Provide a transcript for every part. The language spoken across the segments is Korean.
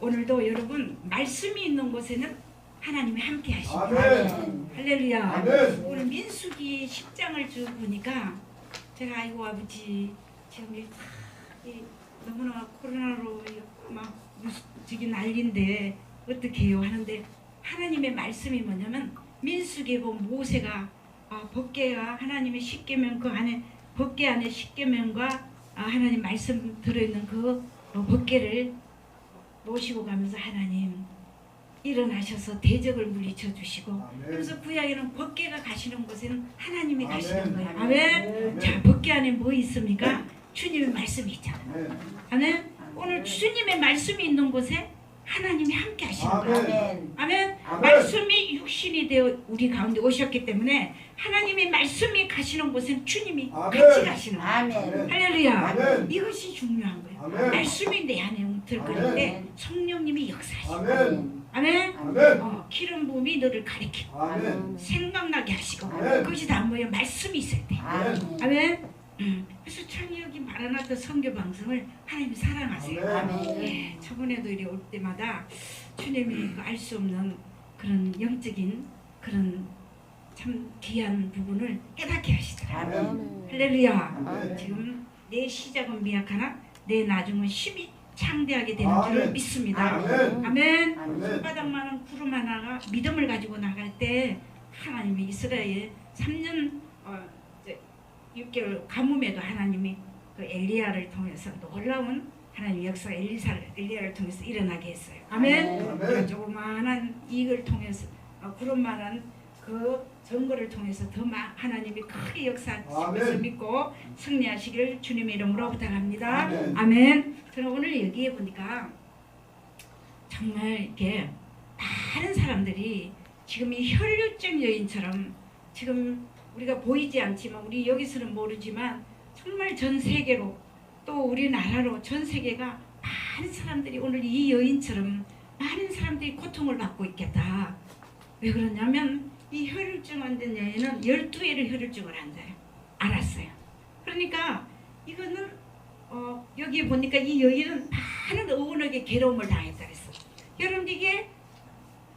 오늘도 여러분 말씀이 있는 곳에는 하나님이 함께 하십니다. 아멘. 할렐루야. 아멘. 오늘 민수기 10장을 쭉 보니까 제가 아이고 아버지 지금 이, 이 너무나 코로나로 이- 막 저기 난리인데 어떻게 해요 하는데 하나님의 말씀이 뭐냐면 민수기에 보면 모세가 아, 법계가 하나님의 십계명 그 안에 법계 안에 십계명과 아, 하나님 말씀 들어있는 그 어, 법계를 모시고 가면서 하나님 일어나셔서 대적을 물리쳐 주시고 아멘. 그래서 구약에는 법계가 가시는 곳에는 하나님이 아멘. 가시는 거예요. 아멘. 아멘. 자, 법계 안에 뭐 있습니까? 주님의 말씀이 있잖아. 아멘. 아멘. 오늘 주님의 말씀이 있는 곳에 하나님이 함께 하시는 거예요. 아멘. 아멘. 아멘. 아멘. 말씀이 육신이 되어 우리 가운데 오셨기 때문에 하나님의 말씀이 가시는 곳엔 주님이 아멘. 같이 가시는 거예요. 아멘. 할렐루야. 아멘. 이것이 중요한 거예요. 아멘. 말씀이 내 안에 때 아멘. 성령님이 역사하시고 아멘. 아멘. 아멘. 어, 기름 부음이 너를 가리키고 아멘. 생각나게 하시고 아멘. 그것이 다 뭐예요? 말씀이 있을 때. 아멘. 아멘. 음, 그래서 참 여기 마라나타 선교 방송을 하나님이 사랑하세요. 아멘. 예, 저번에도 이리 올 때마다 주님이 그 알수 없는 그런 영적인 그런 참 귀한 부분을 깨닫게 하시더라고요. 아멘. 할렐루야. 아멘. 지금 내 시작은 미약하나 내 나중은 심히 창대하게 되는 아멘. 줄을 믿습니다. 아멘. 아멘. 아멘. 손바닥만한 구름 하나가 믿음을 가지고 나갈 때 하나님이 이스라엘 3년 어, 이제 6개월 가뭄에도 하나님이 그 엘리야를 통해서 놀라운 하나님 역사 엘리사를 엘리야를 통해서 일어나게 했어요. 아멘. 아멘. 조그마한 이익을 통해서 어, 구름만한 그 전거를 통해서 더 마, 하나님이 크게 역사하실 것을. 믿고 승리하시기를 주님의 이름으로 부탁합니다. 아멘. 아멘. 저는 오늘 여기에 보니까 정말 이렇게 많은 사람들이 지금 이 혈류증 여인처럼 지금 우리가 보이지 않지만 우리 여기서는 모르지만 정말 전 세계로 또 우리나라로 전 세계가 많은 사람들이 오늘 이 여인처럼 많은 사람들이 고통을 받고 있겠다. 왜 그러냐면 이 혈류증 안된 여인은 12회를 혈류증을 앉아요. 알았어요. 그러니까 이거는 어, 여기 보니까 이 여인은 많은 어원에게 괴로움을 당했다 그랬어. 여러분 이게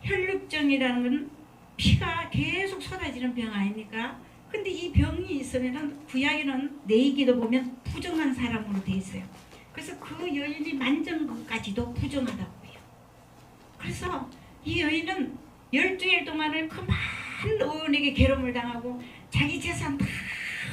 혈류증이라는 건 피가 계속 쏟아지는 병 아닙니까? 근데 이 병이 있으면은 구약에는 내기도 보면 부정한 사람으로 돼 있어요. 그래서 그 여인이 만전 것까지도 부정하다고 해요. 그래서 이 여인은 12일 동안을 그많 은 어원에게 괴로움을 당하고 자기 재산 다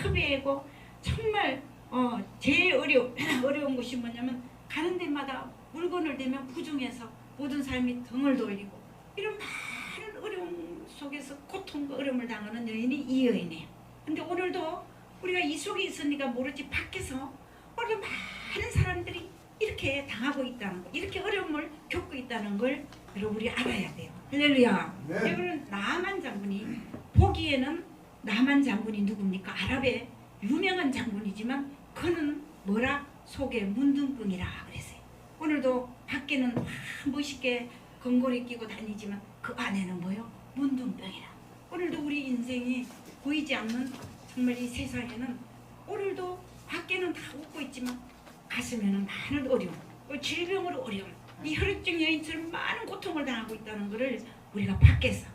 흡입하고 정말 어, 제일 어려, 어려운 것이 뭐냐면 가는 데마다 물건을 대면 부정해서 모든 삶이 등을 돌리고 이런 많은 어려움 속에서 고통과 어려움을 당하는 여인이 이 여인이에요. 근데 오늘도 우리가 이 속에 있으니까 모르지 밖에서 오늘 많은 사람들이 이렇게 당하고 있다는 거, 이렇게 어려움을 겪고 있다는 걸 여러분 우리 알아야 돼요. 할렐루야. 네. 여러분 나만 장군이 보기에는 나만 장군이 누굽니까? 아랍의 유명한 장군이지만 그는 뭐라 속에 문둥병이라 그랬어요. 오늘도 밖에는 막 멋있게 건고리 끼고 다니지만 그 안에는 뭐요? 문둥병이라. 오늘도 우리 인생이 보이지 않는 정말 이 세상에는 오늘도 밖에는 다 웃고 있지만 가슴에는 많은 어려움, 또 질병으로 어려움, 이 혈액증 여인처럼 많은 고통을 당하고 있다는 것을 우리가 밖에서,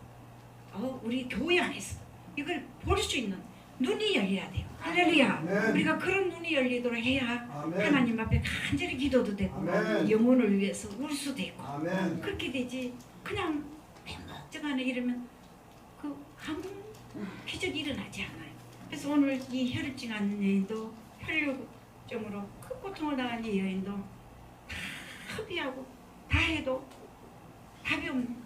어, 우리 교회 안에서 이걸 볼 수 있는 눈이 열려야 돼요. 할렐루야. 아멘. 우리가 그런 눈이 열리도록 해야 아멘. 하나님 앞에 간절히 기도도 되고 아멘. 영혼을 위해서 울 수도 있고 아멘. 그렇게 되지 그냥 맹목적하네 이러면 그 아무 기적이 일어나지 않아요. 그래서 오늘 이 혈증 여인도 혈류증으로 큰 고통을 당한 이 여인도 다 합의하고 다 해도 답이 없는.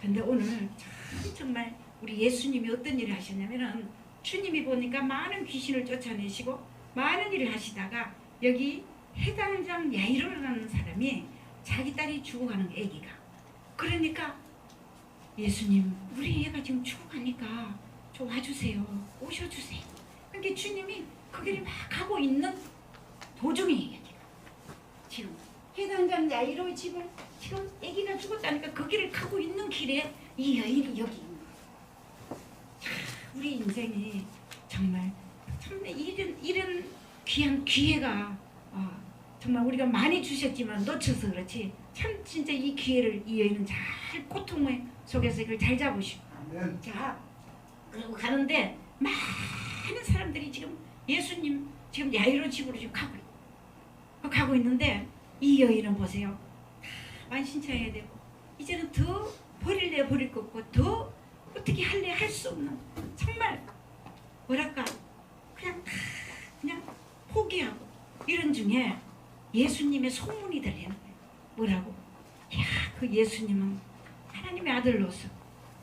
근데 오늘 참 정말 우리 예수님이 어떤 일을 하셨냐면은 주님이 보니까 많은 귀신을 쫓아내시고 많은 일을 하시다가 여기 해당장 야이로라는 사람이 자기 딸이 죽어가는 애기가. 그러니까 예수님 우리 애가 지금 죽어가니까 좀 와주세요. 오셔주세요. 그러니까 주님이 그 길을 막 가고 있는 도중에 얘기가 지금 해당장 야이로의 집을 지금 애기가 죽었다니까 그 길을 가고 있는 길에 이 여인이 여기 있는 참, 우리 인생이 정말 참 이런 이런 귀한 기회가 어, 정말 우리가 많이 주셨지만 놓쳐서 그렇지 참 진짜 이 기회를 이 여인은 잘 고통의 속에서 이걸 잘 잡으시고. 아멘. 자 그리고 가는데 많은 사람들이 지금 예수님 지금 야이로 집으로 지금 가고 있- 가고 있는데 이 여인은 보세요. 다 만신창해야 되고 이제는 더 버릴래 버릴 것 없고 더 어떻게 할래 할 수 없는 정말 뭐랄까 그냥 다 그냥 포기하고 이런 중에 예수님의 소문이 들리는 거예요. 뭐라고? 야 그 예수님은 하나님의 아들로서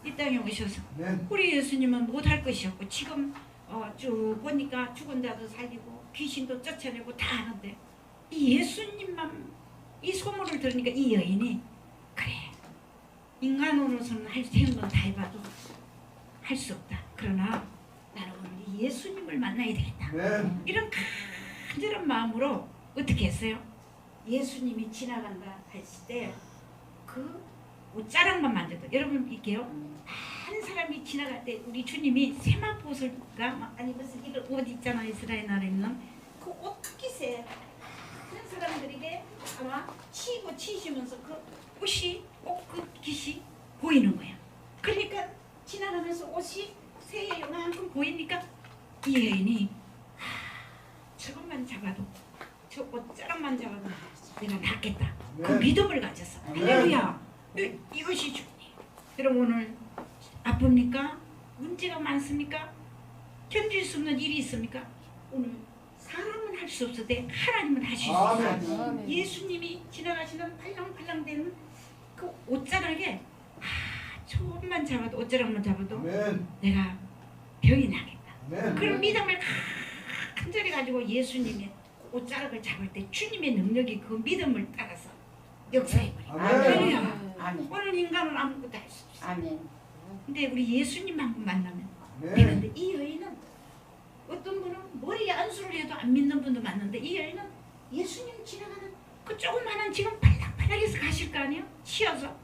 이 땅에 오셔서 아멘. 우리 예수님은 못할 것이 없고 지금 어, 쭉 보니까 죽은 자도 살리고 귀신도 쫓아내고 다 하는데 이 예수님만 이 소문을 들으니까 이 여인이 그래 인간으로서는 할 수 있는 건 다 해봐도 할 수 없다. 그러나 나는 오늘 이 예수님을 만나야 되겠다. 아멘. 이런 간절한 마음으로 어떻게 했어요? 예수님이 지나간다 했을 때 그 옷자락만 만져도 여러분 이게요. 많은 사람이 지나갈 때 우리 주님이 세마포슬가 막 아니 무슨 이런 옷 있잖아 이스라엘 나라에 있는 그옷 많은 사람들에게 아마 치고 치시면서 그 옷이 옷그 깃이 보이는 거야. 그러니까 지나가면서 옷이 새에 요만큼 보이니까 이 여인이 하, 저것만 잡아도 저 옷자락만 잡아도 내가 낫겠다. 그 아멘. 믿음을 가졌어. 할렐루야. 네, 이것이 주님. 여러분 오늘 아픕니까? 문제가 많습니까? 견딜 수 없는 일이 있습니까? 오늘 사람은 할 수 없어도 하나님은 하실 수. 있어요. 아멘. 예수님이 지나가시는 팔랑팔랑대는 그 옷자락에 아, 조금만 잡아도 옷자락만 잡아도 아멘. 내가 병이 나겠다. 아멘. 그런 믿음을 간절히 가지고 예수님의 그 옷자락을 잡을 때 주님의 능력이 그 믿음을 따라서 역사해버려요. 아멘. 오늘 인간은 아무것도 할 수 없어. 아멘. 근데 우리 예수님만 만나면 아멘. 되는데 이 여인은 어떤 분은 머리에 안수를 해도 안 믿는 분도 많은데 이 여인은 예수님 지나가는 그 조그마한 지금 발락발락해서 가실 거 아니에요? 치어서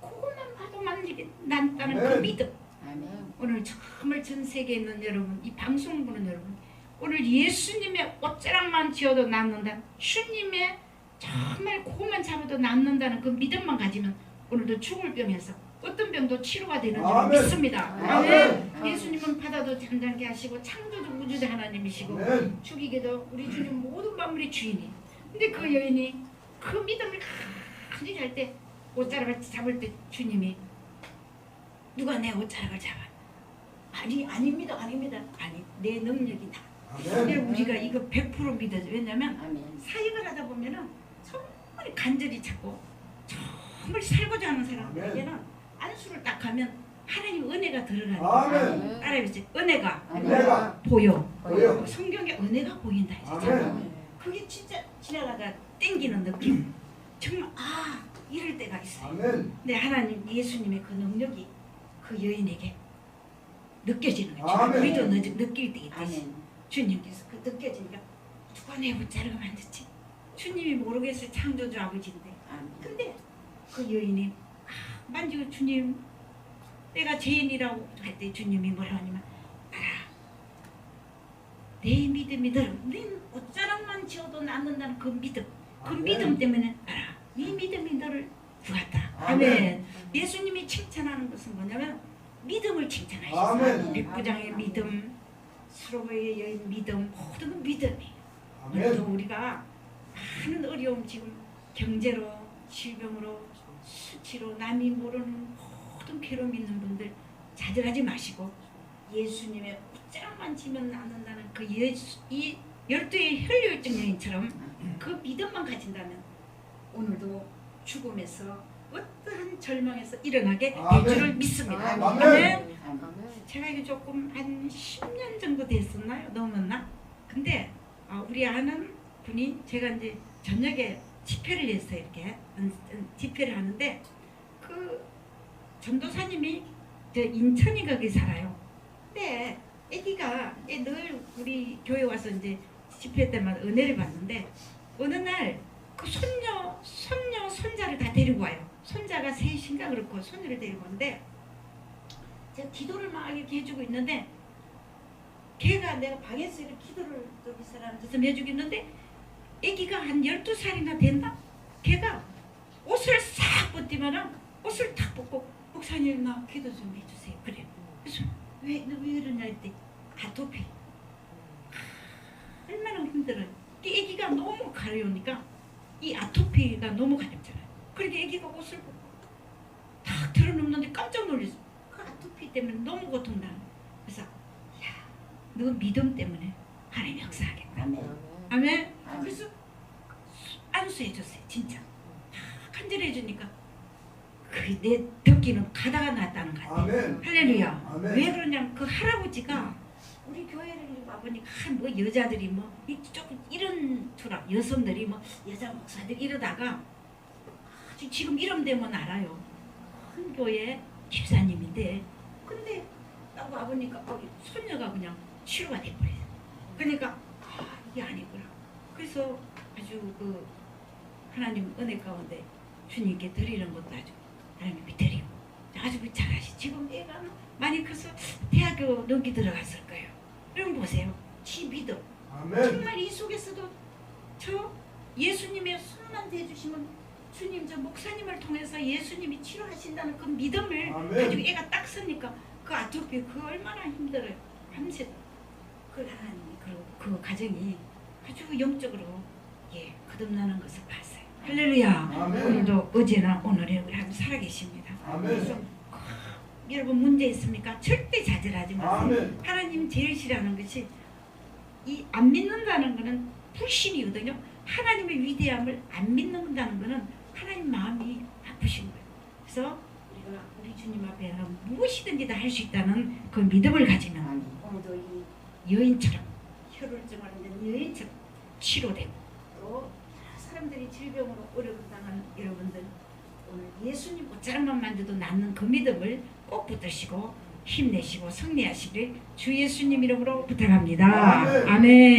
그것만 봐도 만지게 난다는 그 아멘. 믿음 아멘. 오늘 정말 전 세계에 있는 여러분 이 방송 보는 여러분 오늘 예수님의 옷자락만 지어도 낫는다 주님의 정말 그것만 잡아도 낫는다는 그 믿음만 가지면 오늘도 죽을 병에서 어떤 병도 치료가 되는 줄. 믿습니다 아멘. 아멘. 바다도 잠잠게 하시고 창조주 우주대 하나님이시고 아멘. 죽이게도 우리 주님 모든 만물의 주인이. 근데 그 여인이 그 믿음을 간절히 할때 옷자락을 잡을 때 주님이 누가 내 옷자락을 잡아? 아니 아닙니다 아닙니다. 아니 내 능력이다. 근데. 우리가 이거 100% 믿어요 왜냐면 아멘. 사역을 하다 보면은 정말 간절히 찾고 정말 살고자 하는 사람에게는 안수를 딱 하면 하나님 은혜가 거야 아멘. 따라해보세요 은혜가 은혜가 보여 보여. 성경에 은혜가 보인다 아멘. 했잖아 그게 진짜 지나가다 땡기는 느낌 정말 아 이럴 때가 있어요 아멘. 근데 하나님 예수님의 그 능력이 그 여인에게 느껴지는 거죠 아멘. 우리도 느, 느낄 때 있듯이 아멘. 주님께서 그 느껴지니까 누가 내 옷자락을 만졌지 주님이 모르겠어요 창조주 아버지인데 아멘. 근데 그 여인이 아, 만지고 주님 내가 죄인이라고 할 때 주님이 뭐라 하냐면 알아 내 믿음이 너를 네 옷자락만 지어도 낫는다는 그 믿음 그 아멘. 믿음 때문에 알아 네 믿음이 너를 구했다 아멘. 아멘 예수님이 칭찬하는 것은 뭐냐면 믿음을 칭찬하셨어요 아멘. 백부장의 믿음 수로의 여인 믿음 모든 건 믿음이에요 아멘. 오늘도 우리가 많은 어려움 지금 경제로 질병으로 수치로 남이 모르는 모든 괴로움 있는 분들 좌절하지 마시고 예수님의 옷자락만 지면 낫는다는 그 예수, 이 열두의 혈류증 여인처럼 그 믿음만 가진다면 오늘도 죽음에서 어떠한 절망에서 일어나게 될 아멘. 줄을 믿습니다. 아멘. 아멘. 제가 이게 조금 한 10년 정도 됐었나요? 넘었나? 근데 아, 우리 아는 분이 제가 이제 저녁에 집회를 했어요. 이렇게 집회를 하는데 그 전도사님이 저 인천이 거기 살아요. 근데 아기가 얘늘 우리 교회 와서 이제 집회 때마다 은혜를 받는데 어느 날 그 손녀, 손녀, 손자를 다 데리고 와요. 손자가 셋인가 그렇고 손녀를 데리고 오는데 제가 기도를 막 이렇게 해주고 있는데 걔가 내가 방에서 이렇게 기도를 또이 사람 좀 해주고 있는데 아기가 한 12살이나 된다? 걔가 옷을 싹 벗기면은 옷을 탁 벗고 목사님 나 기도 좀 해주세요. 그래. 그래서 왜, 너왜 이러냐 했더니 아토피. 아, 얼마나 힘들어요. 이 아기가 너무 가려우니까 이 아토피가 너무 가렵잖아요. 그러니까 아기가 옷을 탁 털어놓는데 깜짝 놀랐어. 그 아토피 때문에 너무 고통나. 그래서 야, 너 믿음 때문에 하나님 역사하겠다. 아멘. 아멘. 그래서 수- 안수해줬어요. 진짜. 다 간절해주니까 그내 듣기는 가다가 났다는 것 같아요. 아멘. 할렐루야. 아멘. 왜 그러냐면 그 할아버지가 우리 교회를 와보니까 아, 뭐 여자들이 뭐 이- 조금 이런 투라 여성들이 뭐 여자 목사들 이러다가 아주 지금 이름 되면 알아요. 큰 교회 집사님인데 근데 딱 와보니까 어, 손녀가 그냥 치료가 돼버려요. 그러니까 아, 이게 아니구나. 그래서 아주 그 하나님 은혜 가운데 주님께 드리는 것도 아주 하나님이 드리고 아주 그 잘하시. 지금 애가 많이 커서 대학교 넘기 들어갔을 거예요. 그럼 보세요. 아멘. 정말 이 속에서도 저 예수님의 손만 대주시면 주님 저 목사님을 통해서 예수님이 치료하신다는 그 믿음을 아멘. 가지고 애가 딱 서니까 그 아토피 그 얼마나 힘들어요. 밤새 그 하나님이 그, 그 가정이 아주 영적으로 예 거듭나는 것을 봤어요. 할렐루야. 아멘. 오늘도 어제나 오늘에 우리 살아계십니다. 아멘. 여러분 문제 있습니까? 절대 좌절하지 마세요. 아멘. 하나님 제일 싫어하는 것이 이 안 믿는다는 것은 불신이거든요. 하나님의 위대함을 안 믿는다는 것은 하나님 마음이 아프신 거예요. 그래서 우리가 우리 주님 앞에 는 무엇이든지 다 할 수 있다는 그 믿음을 가지면 오늘도 이 여인처럼 혈혈증을 앓는 여인처럼 치료되고 또 사람들이 질병으로 어려움 당하는 여러분들 오늘 예수님 옷자락만 만져도 낫는 그 믿음을 꼭 붙드시고 힘내시고 승리하시길 주 예수님 이름으로 부탁합니다. 아멘. 아멘.